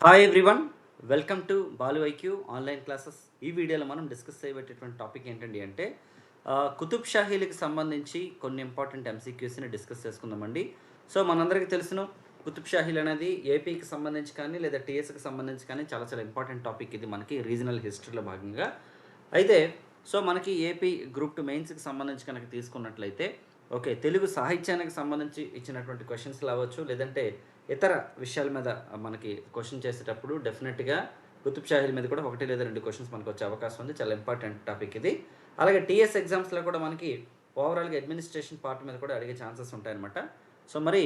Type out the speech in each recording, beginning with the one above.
Hi everyone welcome to Balu IQ online classes ఈ వీడియోలో మనం డిస్కస్ చేయబెట్టేటువంటి టాపిక్ ఏంటండి అంటే కుతుబ్ షాహీలకు సంబంధించి కొన్ని ఇంపార్టెంట్ ఎంసీక్యూస్ని డిస్కస్ చేసుకుందామండి. సో మనందరికీ తెలుసును కుతుబ్ షాహీలు అనేది ఏపీకి సంబంధించి కానీ లేదా టీఎస్కి సంబంధించి కానీ చాలా చాలా ఇంపార్టెంట్ టాపిక్ ఇది మనకి రీజనల్ హిస్టరీలో భాగంగా. అయితే సో మనకి ఏపీ గ్రూప్ టు మెయిన్స్కి సంబంధించి కనుక తీసుకున్నట్లయితే ఓకే తెలుగు సాహిత్యానికి సంబంధించి ఇచ్చినటువంటి క్వశ్చన్స్ అవ్వచ్చు లేదంటే ఇతర విషయాల మీద మనకి క్వశ్చన్ చేసేటప్పుడు డెఫినెట్గా కుతుబ్ షాహిల్ మీద కూడా ఒకటి లేదా రెండు క్వశ్చన్స్ మనకు వచ్చే అవకాశం ఉంది. చాలా ఇంపార్టెంట్ టాపిక్ ఇది. అలాగే టీఎస్ ఎగ్జామ్స్లో కూడా మనకి ఓవరాల్గా అడ్మినిస్ట్రేషన్ పార్ట్ మీద కూడా అడిగే ఛాన్సెస్ ఉంటాయన్నమాట. సో మరి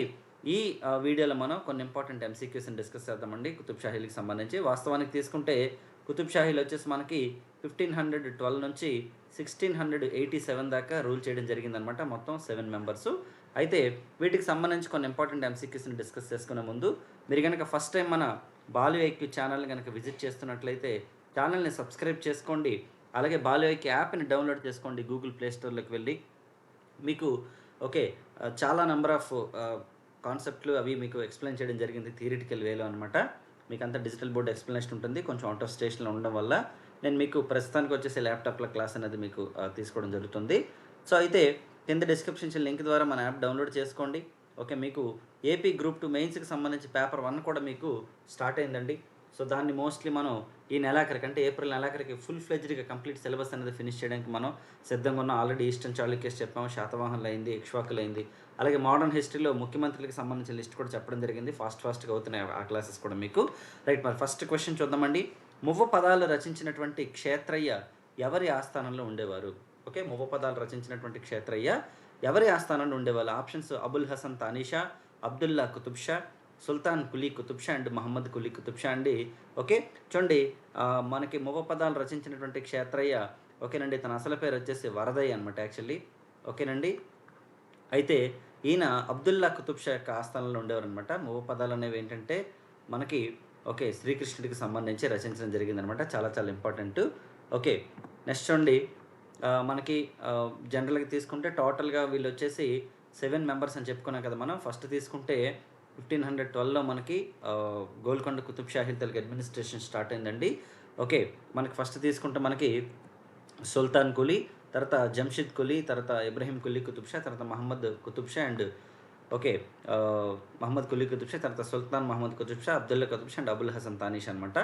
ఈ వీడియోలో మనం కొన్ని ఇంపార్టెంట్ ఎంసీక్యూస్ని డిస్కస్ చేద్దామండి కుతుబ్ షాహీలకు సంబంధించి. వాస్తవానికి తీసుకుంటే కుతుబ్ షాహీలు వచ్చేసి మనకి ఫిఫ్టీన్ హండ్రెడ్ ట్వెల్వ్ నుంచి సిక్స్టీన్ హండ్రెడ్ ఎయిటీ సెవెన్ దాకా రూల్ చేయడం జరిగిందనమాట మొత్తం సెవెన్ మెంబర్స్. అయితే వీటికి సంబంధించి కొన్ని ఇంపార్టెంట్ ఎంసీక్యూస్ని డిస్కస్ చేసుకునే ముందు మీరు కనుక ఫస్ట్ టైం మన బాలు ఐక్యూ ఛానల్ని కనుక విజిట్ చేస్తున్నట్లయితే ఛానల్ని సబ్స్క్రైబ్ చేసుకోండి. అలాగే బాలు ఐక్యూ యాప్ని డౌన్లోడ్ చేసుకోండి గూగుల్ ప్లేస్టోర్లోకి వెళ్ళి. మీకు ఓకే చాలా నెంబర్ ఆఫ్ కాన్సెప్ట్లు అవి మీకు ఎక్స్ప్లెయిన్ చేయడం జరిగింది థియరిటికల్ వేలో అనమాట మీకు అంతా డిజిటల్ బోర్డ్ ఎక్స్ప్లెనేషన్ ఉంటుంది కొంచెం అవుట్ ఆఫ్ స్టేషన్లో ఉండడం వల్ల నేను మీకు ప్రస్తుతానికి వచ్చేసి ల్యాప్టాప్లో క్లాస్ అనేది మీకు తీసుకోవడం జరుగుతుంది. సో అయితే కింద డిస్క్రిప్షన్ లింక్ ద్వారా మన యాప్ డౌన్లోడ్ చేసుకోండి. ఓకే మీకు ఏపీ గ్రూప్ టూ మెయిన్స్కి సంబంధించి పేపర్ వన్ కూడా మీకు స్టార్ట్ అయిందండి. సో దాన్ని మోస్ట్లీ మనం ఈ నెలాఖరికి అంటే ఏప్రిల్ నెలాఖరికి ఫుల్ ఫ్లెజ్డ్గా కంప్లీట్ సిలబస్ అనేది ఫినిష్ చేయడానికి మనం సిద్ధంగా ఉన్నాం. ఆల్రెడీ ఈస్టర్న్ చాళుక్యస్ చెప్పాము శాతవాహనులు అయింది ఇక్ష్వాకులు అయింది. అలాగే మోడర్న్ హిస్టరీలో ముఖ్యమంత్రులకు సంబంధించిన లిస్ట్ కూడా చెప్పడం జరిగింది. ఫాస్ట్ ఫాస్ట్గా అవుతున్నాయి ఆ క్లాసెస్ కూడా మీకు. రైట్ మరి ఫస్ట్ క్వశ్చన్ చూద్దామండి. మువ్వ పదాలు రచించినటువంటి క్షేత్రయ్య ఎవరి ఆస్థానంలో ఉండేవారు? ఓకే మువ్వ పదాలు రచించినటువంటి క్షేత్రయ్య ఎవరి ఆస్థానంలో ఉండేవాళ్ళు? ఆప్షన్స్ అబుల్ హసన్ తానీషా అబ్దుల్లా కుతుబ్షా సుల్తాన్ కులీ కుతుబ్ షా అండ్ మహమ్మద్ కులీ కుతుబ్ షా అండి. ఓకే? చూడండి మనకి మువ్వ పదాలు రచించినటువంటి క్షేత్రయ్య ఓకేనండి తన అసలు పేరు వచ్చేసి వరదయ్య అనమాట యాక్చువల్లీ. ఓకేనండి? అయితే ఈయన అబ్దుల్లా కుతుబ్ షా యొక్క ఆస్థానంలో ఉండేవారు అనమాట మువ్వ పదాలు అనేవి ఏంటంటే మనకి ఓకే శ్రీకృష్ణుడికి సంబంధించి రచించడం జరిగిందనమాట చాలా చాలా ఇంపార్టెంట్. ఓకే నెక్స్ట్ చూడండి మనకి జనరల్గా తీసుకుంటే టోటల్గా వీళ్ళు వచ్చేసి సెవెన్ మెంబర్స్ అని చెప్పుకున్నాం కదా మనం. ఫస్ట్ తీసుకుంటే ఫిఫ్టీన్ హండ్రెడ్ ట్వెల్వ్లో మనకి గోల్కొండ కుతుబ్ షాహీ తెలుగు అడ్మినిస్ట్రేషన్ స్టార్ట్ అయిందండి. ఓకే మనకి ఫస్ట్ తీసుకుంటే మనకి సుల్తాన్ కులీ తర్వాత జంషిద్ కులీ తర్వాత ఇబ్రహీం కులీ కుతుబ్ షా తర్వాత మహమ్మద్ కుతుబ్ షా అండ్ ఓకే మహమ్మద్ కులీ కుతుబ్ షా తర్వాత సుల్తాన్ మహమ్మద్ కుతుబ్ షా అబ్దుల్లా కుతుబ్ షా అండ్ అబుల్ హసన్ తానీష్ అనమాట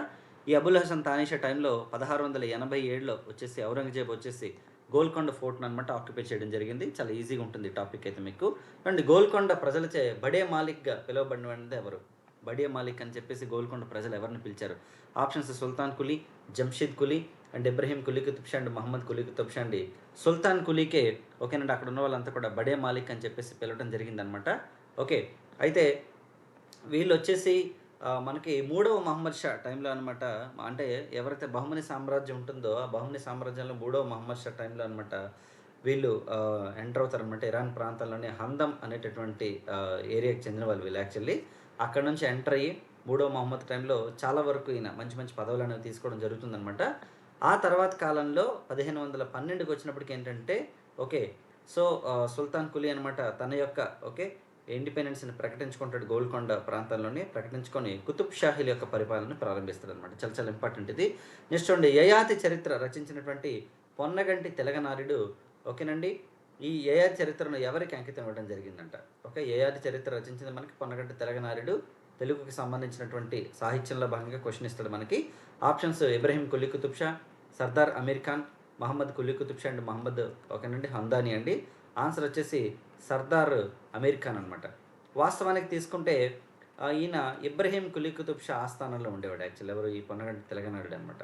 ఈ అబుల్ హసన్ తానీషా టైంలో పదహారు వందల ఎనభై ఏడులో వచ్చేసి ఔరంగజేబ్ వచ్చేసి గోల్కొండ ఫోర్ట్ను అనమాట ఆక్యుపై చేయడం జరిగింది. చాలా ఈజీగా ఉంటుంది టాపిక్ అయితే మీకు. అండ్ గోల్కొండ ప్రజలచే బడే మాలిక్గా పిలువబడినది ఎవరు? బడే మాలిక్ అని చెప్పేసి గోల్కొండ ప్రజలు ఎవరిని పిలిచారు? ఆప్షన్స్ సుల్తాన్ కులీ జంషీద్ కులీ అండ్ ఇబ్రహీం కులీ కుతుబ్షాండ్ మహమ్మద్ కులీ కుతుబ్ అండి. సుల్తాన్ కులీకే ఓకేనండి అక్కడ ఉన్న వాళ్ళంతా కూడా బడే మాలిక్ అని చెప్పేసి పిలవడం జరిగిందనమాట ఓకే అయితే వీళ్ళు వచ్చేసి మనకి మూడవ మహమ్మద్ షా టైంలో అనమాట అంటే ఎవరైతే బహుమని సామ్రాజ్యం ఉంటుందో ఆ బహుమని సామ్రాజ్యంలో మూడవ మహమ్మద్ షా టైంలో అనమాట వీళ్ళు ఎంటర్ అవుతారనమాట ఇరాన్ ప్రాంతంలోని హందం అనేటటువంటి ఏరియాకి చెందిన వాళ్ళు వీళ్ళు యాక్చువల్లీ అక్కడ నుంచి ఎంటర్ అయ్యి మూడవ మహమ్మద్ టైంలో చాలా వరకు ఈయన మంచి మంచి పదవులు అనేవి తీసుకోవడం జరుగుతుందనమాట ఆ తర్వాత కాలంలో పదిహేను వందల పన్నెండుకి వచ్చినప్పటికి ఏంటంటే ఓకే సో సుల్తాన్ కులీ అనమాట తన యొక్క ఓకే ఇండిపెండెన్స్ని ప్రకటించుకుంటాడు గోల్కొండ ప్రాంతంలోనే. ప్రకటించుకొని కుతుబ్ షాహీల యొక్క పరిపాలన ప్రారంభిస్తాడు అనమాట చాలా చాలా ఇంపార్టెంట్ ఇది. నెక్స్ట్ చూడండి యయాతి చరిత్ర రచించినటువంటి పొన్నగంటి తెలగనారుడు ఓకేనండి? ఈ యయాతి చరిత్రను ఎవరికి అంకితం ఇవ్వడం జరిగిందంట? ఓకే యయాతి చరిత్ర రచించింది మనకి పొన్నగంటి తెలగనారుడు తెలుగుకి సంబంధించినటువంటి సాహిత్యంలో భాగంగా క్వశ్చన్ ఇస్తాడు మనకి. ఆప్షన్స్ ఇబ్రహీం కుల్లీ కుతుబ్ షా సర్దార్ అమీర్ ఖాన్ మహమ్మద్ కుల్లీ కుతుబ్ షా అండ్ మహమ్మద్ ఓకేనండి హందాని అండి. ఆన్సర్ వచ్చేసి సర్దార్ అమీర్ ఖాన్ అనమాట వాస్తవానికి తీసుకుంటే ఈయన ఇబ్రహీం కులీకుతుబ్ షా ఆస్థానంలో ఉండేవాడు. యాక్చువల్ ఎవరు ఈ పొన్నగంటి తెలంగాణుడు అనమాట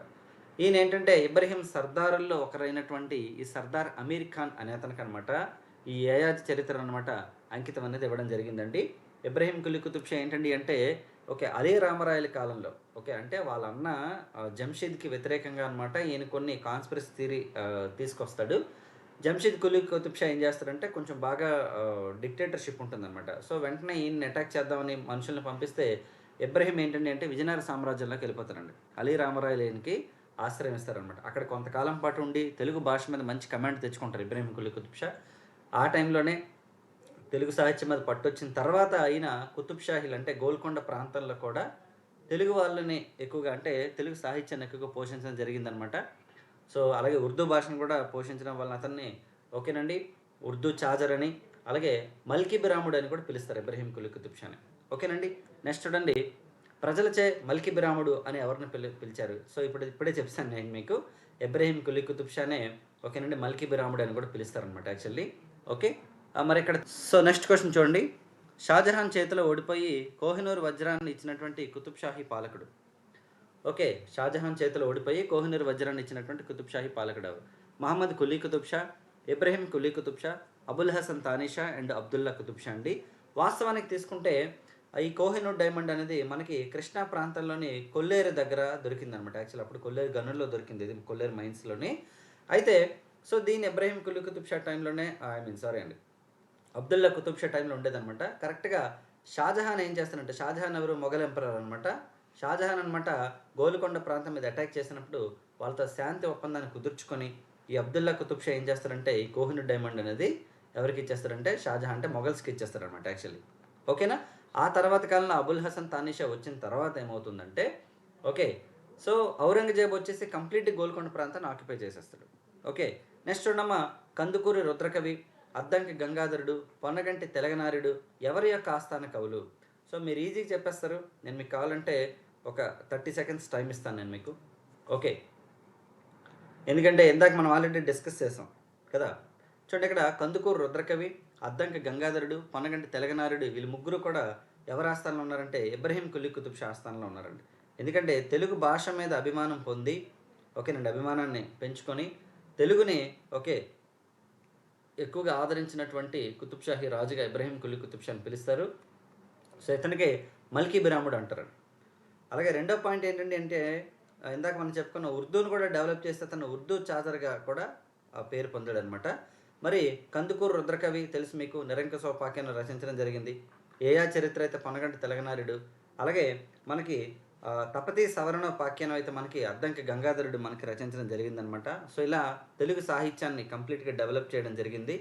ఈయన ఏంటంటే ఇబ్రహీం సర్దారుల్లో ఒకరైనటువంటి ఈ సర్దార్ అమీర్ ఖాన్ అనే అతనికి అనమాట ఈ ఏయాజ్ చరిత్ర అనమాట అంకితం అనేది ఇవ్వడం జరిగిందండి. ఇబ్రహీం కులీకుతుబ్ షా ఏంటండి అంటే ఓకే అదే రామరాయల కాలంలో ఓకే అంటే వాళ్ళ అన్న జంషీద్కి వ్యతిరేకంగా అనమాట ఈయన కొన్ని కాన్స్పిరసీ థియరీ తీసుకొస్తాడు. జంషీద్ కులీ కుతుబ్ షా ఏం చేస్తారంటే కొంచెం బాగా డిక్టేటర్షిప్ ఉంటుందన్నమాట. సో వెంటనే ఈయన్ని అటాక్ చేద్దామని మనుషుల్ని పంపిస్తే ఇబ్రహీం ఏంటంటే అంటే విజయనగర సామ్రాజ్యంలోకి వెళ్ళిపోతారండి. అలీ రామరాయలు ఈయనకి ఆశ్రయం ఇస్తారనమాట అక్కడ కొంతకాలం పాటు ఉండి తెలుగు భాష మీద మంచి కమాండ్ తెచ్చుకుంటారు ఇబ్రహీం కులీ కుతుబ్ షా ఆ టైంలోనే తెలుగు సాహిత్యం మీద పట్టొచ్చిన తర్వాత అయిన కుతుబ్ షాహిల్ అంటే గోల్కొండ ప్రాంతంలో కూడా తెలుగు వాళ్ళని ఎక్కువగా అంటే తెలుగు సాహిత్యాన్ని ఎక్కువగా పోషించడం జరిగిందనమాట సో అలాగే ఉర్దూ భాషను కూడా పోషించడం వల్ల అతన్ని ఓకేనండి ఉర్దూ చాజర్ అని అలాగే మల్కీ బిరాముడు అని కూడా పిలుస్తారు ఇబ్రహీం కులీ కుతుబ్ షాని. ఓకేనండి నెక్స్ట్ చూడండి. ప్రజలచే మల్కీ బిరాముడు అని ఎవరిని పిలి పిలిచారు? సో ఇప్పుడు ఇప్పుడే చెప్తాను నేను మీకు. ఇబ్రహీం కులీ కుతుబ్ షానే ఓకేనండి మల్కీ బిరాముడు అని కూడా పిలుస్తారనమాట యాక్చువల్లీ. ఓకే మరి ఇక్కడ సో నెక్స్ట్ క్వశ్చన్ చూడండి. షాజహాన్ చేతిలో ఓడిపోయి కోహినూర్ వజ్రాన్ని ఇచ్చినటువంటి కుతుబ్ షాహీ పాలకుడు. ఓకే షాజహాన్ చేతిలో ఓడిపోయి కోహినూర్ వజ్రాన్ని ఇచ్చినటువంటి కుతుబ్ షాహీ పాలకుడు మహమ్మద్ కులీ కుతుబ్ షా ఇబ్రహీం కులీ కుతుబ్ షా అబుల్ హసన్ తానిషా అండ్ అబ్దుల్లా కుతుబ్ షా అండి. వాస్తవానికి తీసుకుంటే ఈ కోహినూర్ డైమండ్ అనేది మనకి కృష్ణా ప్రాంతంలోని కొల్లేరు దగ్గర దొరికిందనమాట. యాక్చువల్ అప్పుడు కొల్లేరు గనుల్లో దొరికింది ఇది కొల్లేరు మైన్స్లోని. అయితే సో దీని ఇబ్రహీం కులీ కుతుబ్ షా టైంలోనే ఐ మీన్ సారీ అండి అబ్దుల్లా కుతుబ్ షా టైంలో ఉండేదనమాట. కరెక్ట్గా షాజహాన్ ఏం చేస్తానంటే షాజహాన్ ఎవరు? మొఘల్ ఎంపరర్ అనమాట. షాజహాన్ అనమాట గోల్కొండ ప్రాంతం మీద అటాక్ చేసినప్పుడు వాళ్ళతో శాంతి ఒప్పందాన్ని కుదుర్చుకొని ఈ అబ్దుల్లా కుతుబ్ షా ఏం చేస్తారంటే ఈ కోహిను డైమండ్ అనేది ఎవరికి ఇచ్చేస్తారంటే షాజహాన్ అంటే మొఘల్స్కి ఇచ్చేస్తారనమాట యాక్చువల్లీ. ఓకేనా? ఆ తర్వాత కాలంలో అబుల్ హసన్ తానిషా వచ్చిన తర్వాత ఏమవుతుందంటే ఓకే సో ఔరంగజేబ్ వచ్చేసి కంప్లీట్ గోల్కొండ ప్రాంతాన్ని ఆక్యుపై చేసేస్తాడు. ఓకే నెక్స్ట్ చూడమ్మా కందుకూరి రుద్రకవి అద్దంకి గంగాధరుడు పొన్నగంటి తెలగనారుడు ఎవరి యొక్క ఆస్థాన కవులు? సో మీరు ఈజీగా చెప్పేస్తారు నేను మీకు కావాలంటే ఒక థర్టీ సెకండ్స్ టైం ఇస్తాను నేను మీకు. ఓకే. ఎందుకంటే ఇందాక మనం ఆల్రెడీ డిస్కస్ చేసాం కదా. చూడండి ఇక్కడ కందుకూరు రుద్రకవి అద్దంక గంగాధరుడు పొన్నగంటి తెలగనారుడు వీళ్ళు ముగ్గురు కూడా ఎవరి ఆస్థానంలో ఉన్నారంటే ఇబ్రహీం కులీ కుతుబ్ షా ఆస్థానంలో ఉన్నారండి. ఎందుకంటే తెలుగు భాష మీద అభిమానం పొంది ఓకేనండి అభిమానాన్ని పెంచుకొని తెలుగుని ఓకే ఎక్కువగా ఆదరించినటువంటి కుతుబ్షాహి రాజుగా ఇబ్రహీం కులీ కుతుబ్ షా అని పిలుస్తారు. సో ఇతనికి మల్కీ బిరాముడు అంటారు అలాగే రెండో పాయింట్ ఏంటంటే అంటే ఇందాక మనం చెప్పుకున్న ఉర్దూను కూడా డెవలప్ చేస్తే తన ఉర్దూ చాదర్గా కూడా పేరు పొందాడు అనమాట మరి కందుకూరు రుద్రకవి తెలుసు మీకు నిరంకుశ రచించడం జరిగింది. ఏయా చరిత్ర అయితే పొనగంటి తెలగనారుడు అలాగే మనకి తపతి సవరణ పాఖ్యానం అయితే మనకి అద్దంకి గంగాధరుడు మనకి రచించడం జరిగిందనమాట. సో ఇలా తెలుగు సాహిత్యాన్ని కంప్లీట్గా డెవలప్ చేయడం జరిగింది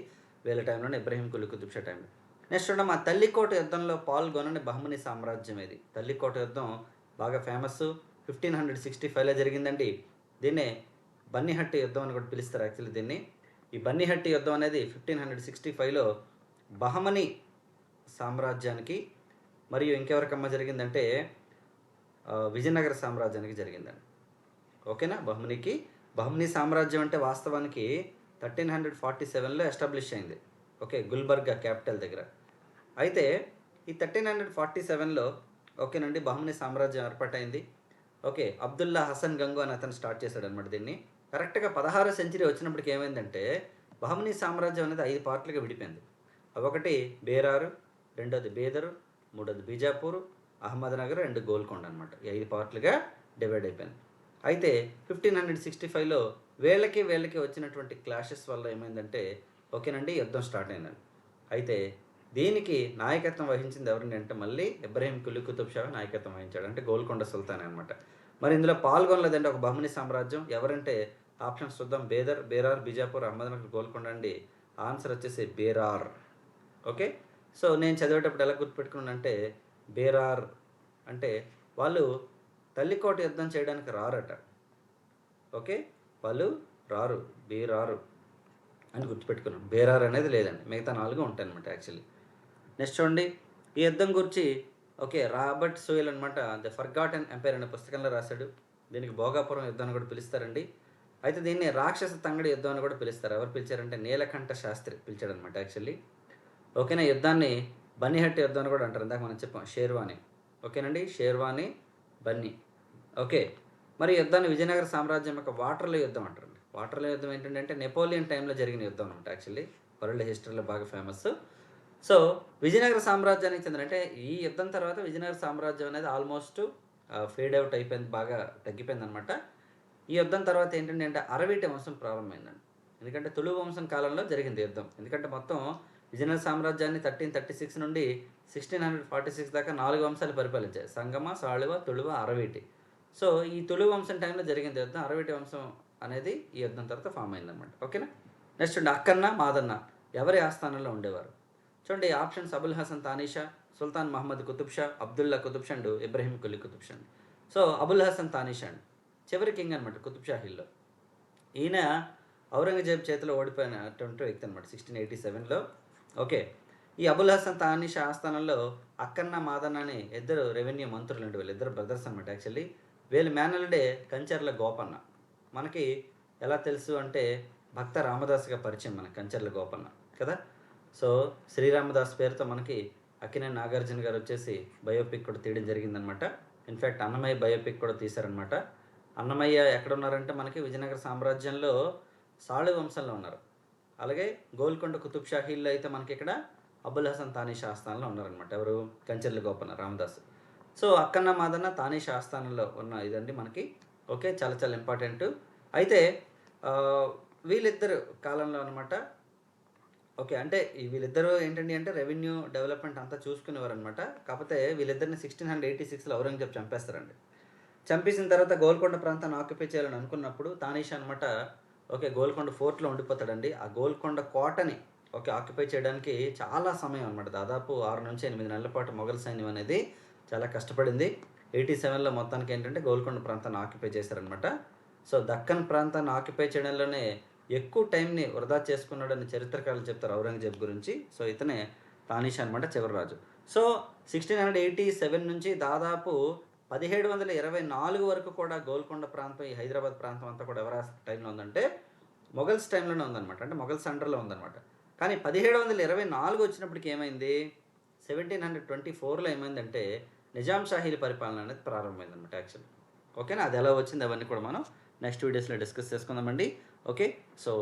వీళ్ళ టైంలోనే ఇబ్రహీం కులి కుతుబ్షా టైంలో. నెక్స్ట్ చూడండి మా తల్లికోట యుద్ధంలో పాల్గొనని బహుమని సామ్రాజ్యం ఇది తల్లికోట యుద్ధం బాగా ఫేమస్ ఫిఫ్టీన్ హండ్రెడ్ సిక్స్టీ ఫైవ్లో జరిగిందండి. దీన్నే బన్నీహట్టి యుద్ధం అని కూడా పిలుస్తారు యాక్చువల్లీ దీన్ని. ఈ బన్నీహట్టి యుద్ధం అనేది ఫిఫ్టీన్ హండ్రెడ్ సిక్స్టీ ఫైవ్లో బహమని సామ్రాజ్యానికి మరియు ఇంకెవరికమ్మ జరిగిందంటే విజయనగర సామ్రాజ్యానికి జరిగిందండి. ఓకేనా? బహుమనికి. బహుమని సామ్రాజ్యం అంటే వాస్తవానికి థర్టీన్ హండ్రెడ్ ఫార్టీ సెవెన్లో ఎస్టాబ్లిష్ అయింది. ఓకే గుల్బర్గా క్యాపిటల్ దగ్గర. అయితే ఈ థర్టీన్ హండ్రెడ్ ఫార్టీ సెవెన్లో ఓకేనండి బహమనీ సామ్రాజ్యం ఏర్పాటైంది. ఓకే అబ్దుల్లా హసన్ గంగు అని అతను స్టార్ట్ చేశాడు అనమాట దీన్ని. కరెక్ట్గా పదహారో సెంచరీ వచ్చినప్పటికి ఏమైందంటే బహమనీ సామ్రాజ్యం అనేది ఐదు పార్ట్లుగా విడిపోయింది. ఒకటి బేరారు రెండోది బేదరు మూడోది బీజాపూర్ అహ్మద్నగర్ అండ్ గోల్కొండ అనమాట ఈ ఐదు పార్ట్లుగా డివైడ్ అయిపోయింది. అయితే ఫిఫ్టీన్ హండ్రెడ్ సిక్స్టీ ఫైవ్లో వేళ్ళకి వేళ్ళకి వచ్చినటువంటి క్లాషెస్ వల్ల ఏమైందంటే ఓకేనండి యుద్ధం స్టార్ట్ అయిందండి. అయితే దీనికి నాయకత్వం వహించింది ఎవరండి అంటే మళ్ళీ ఇబ్రహీం కులీ కుతుబ్ షా నాయకత్వం వహించాడు. అంటే గోల్కొండ సుల్తాన్ అనమాట మరి ఇందులో పాల్గొనలేదండి ఒక బహుమని సామ్రాజ్యం. ఎవరంటే ఆప్షన్ చూద్దాం. బేదర్ బేరార్ బీజాపూర్ అహ్మద్నగర్ గోల్కొండ అండి. ఆన్సర్ వచ్చేసి బేరార్. ఓకే? సో నేను చదివేటప్పుడు ఎలా గుర్తుపెట్టుకున్నానంటే బేరార్ అంటే వాళ్ళు తల్లికోట యుద్ధం చేయడానికి రారట. ఓకే? వాళ్ళు రారు. బేరారు అని గుర్తుపెట్టుకున్నాం బేరార్ అనేది లేదండి. మిగతా నాలుగు ఉంటాయి అనమాట యాక్చువల్లీ. నెక్స్ట్ చూడండి. ఈ యుద్ధం గురించి ఓకే రాబర్ట్ సోయల్ అనమాట ద ఫర్గాటన్ ఎంపైర్ అనే పుస్తకంలో రాశాడు. దీనికి భోగాపురం యుద్ధం అని కూడా పిలుస్తారండి. అయితే దీన్ని రాక్షస తంగడి యుద్ధం అని కూడా పిలుస్తారు. ఎవరు పిలిచారంటే నీలకంఠ శాస్త్రి పిలిచాడు అనమాట యాక్చువల్లీ. ఓకేనా యుద్ధాన్ని బన్నీహట్టి యుద్ధం అని కూడా అంటారు. ఇందాక మనం చెప్పాం షేర్వాణి. ఓకేనండి షేర్వాణి బన్నీ. ఓకే మరి యుద్ధాన్ని విజయనగర సామ్రాజ్యం యొక్క వాటర్లో యుద్ధం అంటారండి. వాటర్లో యుద్ధం ఏంటంటే నెపోలియన్ టైంలో జరిగిన యుద్ధం అనమాట యాక్చువల్లీ. వరల్డ్ హిస్టరీలో బాగా ఫేమస్. సో విజయనగర సామ్రాజ్యానికి చెందిన అంటే ఈ యుద్ధం తర్వాత విజయనగర సామ్రాజ్యం అనేది ఆల్మోస్ట్ ఫేడ్ అవుట్ అయిపోయింది బాగా తగ్గిపోయింది అనమాట ఈ యుద్ధం తర్వాత ఏంటంటే అంటే అరవీటి వంశం ప్రారంభమైందండి. ఎందుకంటే తులు వంశం కాలంలో జరిగింది యుద్ధం. ఎందుకంటే మొత్తం విజయనగర సామ్రాజ్యాన్ని థర్టీన్ థర్టీ సిక్స్ నుండి సిక్స్టీన్ హండ్రెడ్ ఫార్టీ సిక్స్ దాకా నాలుగు వంశాలు పరిపాలించాయి. సంగమ సాళువ తుళువ అరవీటి. సో ఈ తుళు వంశం టైంలో జరిగింది యుద్ధం. అరవీటి వంశం అనేది ఈ యుద్ధం తర్వాత ఫామ్ అయిందన్నమాట. ఓకేనా? నెక్స్ట్ అండి అక్కన్న మాదన్న. ఎవరి ఆస్థానంలో ఉండేవారు? చూడండి ఆప్షన్స్ అబుల్ హసన్ తానీషా సుల్తాన్ మహమ్మద్ కుతుబ్ షా అబ్దుల్లా కుతుబ్ షా ఇబ్రహీం కులీ కుతుబ్ షండ్ సో అబుల్ హసన్ తానీషా అండి. చివరి కింగ్ అనమాట కుతుబ్ షాహీల్లో. ఈయన ఔరంగజేబ్ చేతిలో ఓడిపోయినటువంటి వ్యక్తి అనమాట సిక్స్టీన్ ఎయిటీ సెవెన్లో. ఓకే ఈ అబుల్ హసన్ తానీష్ ఆస్థానంలో అక్కన్న మాదన్న అనే ఇద్దరు రెవెన్యూ మంత్రులు ఉండే వీళ్ళు ఇద్దరు బ్రదర్స్ అనమాట యాక్చువల్లీ. వీళ్ళ మేనల్డే కంచర్ల గోపన్న. మనకి ఎలా తెలుసు అంటే భక్త రామదాస్గా పరిచయం మన కంచర్ల గోపన్న కదా? సో శ్రీరామదాస్ పేరుతో మనకి అక్కినే నాగార్జున గారు వచ్చేసి బయోపిక్ కూడా తీయడం జరిగిందనమాట. ఇన్ఫ్యాక్ట్ అన్నమయ్య బయోపిక్ కూడా తీశారనమాట. అన్నమయ్య ఎక్కడ ఉన్నారంటే మనకి విజయనగర సామ్రాజ్యంలో సాళు వంశంలో ఉన్నారు. అలాగే గోల్కొండ కుతుబ్ షాహీల్లో అయితే మనకి ఇక్కడ అబుల్ హసన్ తానీ ఆస్థానంలో ఉన్నారనమాట. ఎవరు? కంచెర్ల గోపన్న రామదాస్. సో అక్కన్న మాదన్న తానీ ఆస్థానంలో ఉన్న ఇదండి మనకి. ఓకే చాలా చాలా ఇంపార్టెంట్ అయితే వీళ్ళిద్దరు కాలంలో అనమాట ఓకే అంటే వీళ్ళిద్దరూ ఏంటండి అంటే రెవెన్యూ డెవలప్మెంట్ అంతా చూసుకునేవారనమాట కాకపోతే వీళ్ళిద్దరిని సిక్స్టీన్ హండ్రెడ్ ఎయిటీ సిక్స్లో ఔరంగజేబ్ చంపేస్తారండి. చంపేసిన తర్వాత గోల్కొండ ప్రాంతాన్ని ఆక్యుపై చేయాలని అనుకున్నప్పుడు తానీష్ అనమాట ఓకే గోల్కొండ ఫోర్ట్లో ఉండిపోతాడండి. ఆ గోల్కొండ కోటని ఓకే ఆక్యుపై చేయడానికి చాలా సమయం అనమాట దాదాపు ఆరు నుంచి ఎనిమిది నెలల పాటు మొఘల్ సైన్యం అనేది చాలా కష్టపడింది. ఎయిటీ సెవెన్లో మొత్తానికి ఏంటంటే గోల్కొండ ప్రాంతాన్ని ఆక్యుపై చేశారనమాట సో దక్కన్ ప్రాంతాన్ని ఆక్యుపై చేయడంలోనే ఎక్కువ టైంని వృధా చేసుకున్నాడని చరిత్రకారులు చెప్తారు ఔరంగజేబ్ గురించి. సో ఇతనే తానీష్ అనమాట చివరి రాజు so sixteen hundred eighty seven నుంచి దాదాపు పదిహేడు వందల ఇరవై నాలుగు వరకు కూడా గోల్కొండ ప్రాంతం ఈ హైదరాబాద్ ప్రాంతం అంతా కూడా ఎవరా టైంలో ఉందంటే మొఘల్స్ టైంలోనే ఉందన్నమాట. అంటే మొఘల్స్ అండర్లో ఉందన్నమాట. కానీ పదిహేడు వందల ఇరవై నాలుగు వచ్చినప్పటికి ఏమైంది? సెవెంటీన్ హండ్రెడ్ ట్వంటీ ఫోర్లో ఏమైందంటే నిజాం షాహీల పరిపాలన అనేది ప్రారంభమైంది అనమాట యాక్చువల్లీ. ఓకేనా? అది ఎలా వచ్చింది? అవన్నీ కూడా మనం నెక్స్ట్ వీడియోస్లో డిస్కస్ చేసుకుందామండి. ఓకే? సో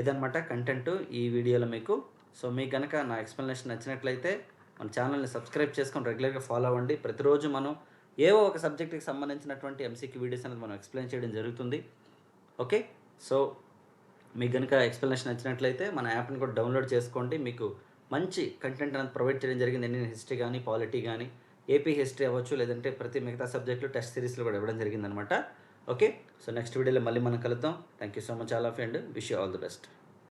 ఇదనమాట కంటెంట్ ఈ వీడియోలో మీకు. సో మీకు కనుక నా ఎక్స్ప్లెనేషన్ నచ్చినట్లయితే మన ఛానల్ని సబ్స్క్రైబ్ చేసుకొని రెగ్యులర్గా ఫాలో అవ్వండి. ప్రతిరోజు మనం ఏవో ఒక సబ్జెక్ట్కి సంబంధించినటువంటి ఎంసీక్యూ వీడియోస్ అనేది మనం ఎక్స్ప్లెయిన్ చేయడం జరుగుతుంది. ఓకే? సో మీకు కనుక ఎక్స్ప్లెనేషన్ నచ్చినట్లయితే మన యాప్ని కూడా డౌన్లోడ్ చేసుకోండి. మీకు మంచి కంటెంట్ అనేది ప్రొవైడ్ చేయడం జరిగింది. ఇండియన్ హిస్టరీ కానీ పాలిటీ కానీ ఏపీ హిస్టరీ అవ్వచ్చు లేదంటే ప్రతి మిగతా సబ్జెక్టులు టెస్ట్ సిరీస్లో కూడా ఇవ్వడం జరిగిందనమాట ఓకే సో నెక్స్ట్ వీడియోలో మళ్ళీ మనం కలుద్దాం. Thank you so much all of and wish you all the best